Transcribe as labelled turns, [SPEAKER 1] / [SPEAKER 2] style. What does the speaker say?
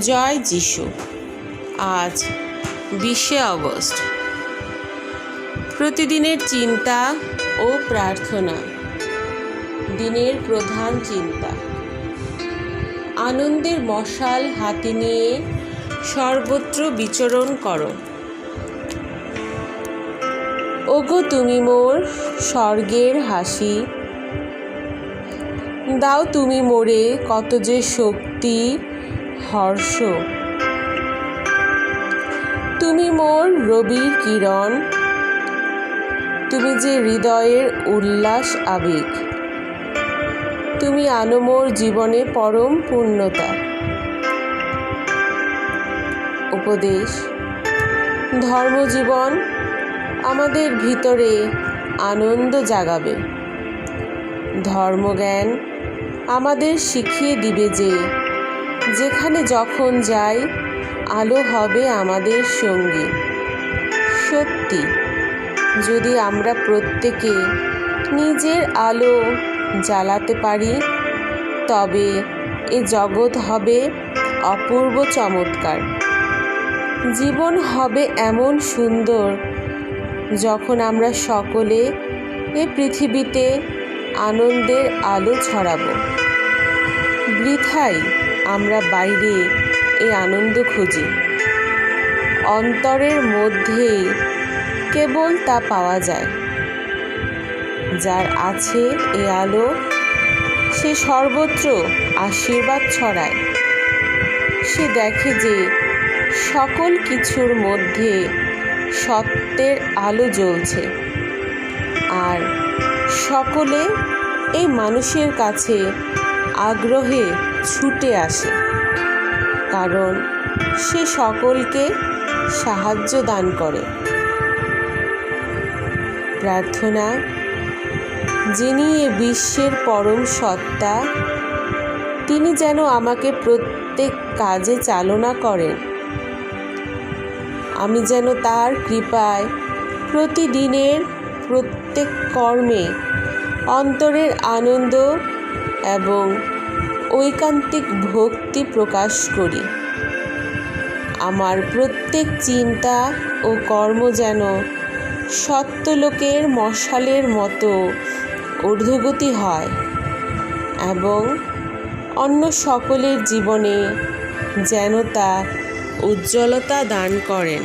[SPEAKER 1] জয় যিশু। আজ বিশে আগস্ট। প্রতিদিনের চিন্তা ও প্রার্থনা। দিনের প্রধান চিন্তা। আনন্দের মশাল হাতে নিয়ে সর্বত্র বিচরণ করো। ওগো তুমি মোর স্বর্গের হাসি। দাও তুমি মোরে কত যে শক্তি হর্ষ। তুমি মোর রবির কিরণ। তুমি যে হৃদয়ের উল্লাস আবেগ। তুমি আনো মোর জীবনে পরম পূর্ণতা। উপদেশ, ধর্মজীবন আমাদের ভিতরে আনন্দ জাগাবে। ধর্মজ্ঞান আমাদের শিখিয়ে দিবে যে যেখানে যখন যাই, আলো হবে আমাদের সঙ্গী। সত্যি, যদি আমরা প্রত্যেকে নিজের আলো জ্বালাতে পারি, তবে এ জগৎ হবে অপূর্ব চমৎকার। জীবন হবে এমন সুন্দর যখন আমরা সকলে এ পৃথিবীতে আনন্দের আলো ছড়াবো। বৃথাই আমরা বাইরে এ আনন্দ খুঁজি। অন্তরের মধ্যে কেবল তা পাওয়া যায়। যার আছে এ আলো, সে সর্বত্র আশীর্বাদ ছড়ায়। সে দেখে যে সকল কিছুর মধ্যে সত্যের আলো জ্বলছে। আর সকলে এই মানুষের কাছে আগ্রহে ছুটে আসে। কারণ সে সকলকে সাহায্য দান করে। প্রার্থনা, যিনি এ বিশ্বের পরম সত্তা, তিনি যেন আমাকে প্রত্যেক কাজে চালনা করেন। আমি যেন তার কৃপায় প্রতিদিনের প্রত্যেক কর্মে অন্তরের আনন্দ এবং ঐকান্তিক ভক্তি প্রকাশ করি। আমার প্রত্যেক চিন্তা ও কর্ম যেন সত্যলোকের মশালের মতো ঊর্ধ্বগতি হয় এবং অন্য সকলের জীবনে যেন তা উজ্জ্বলতা দান করেন।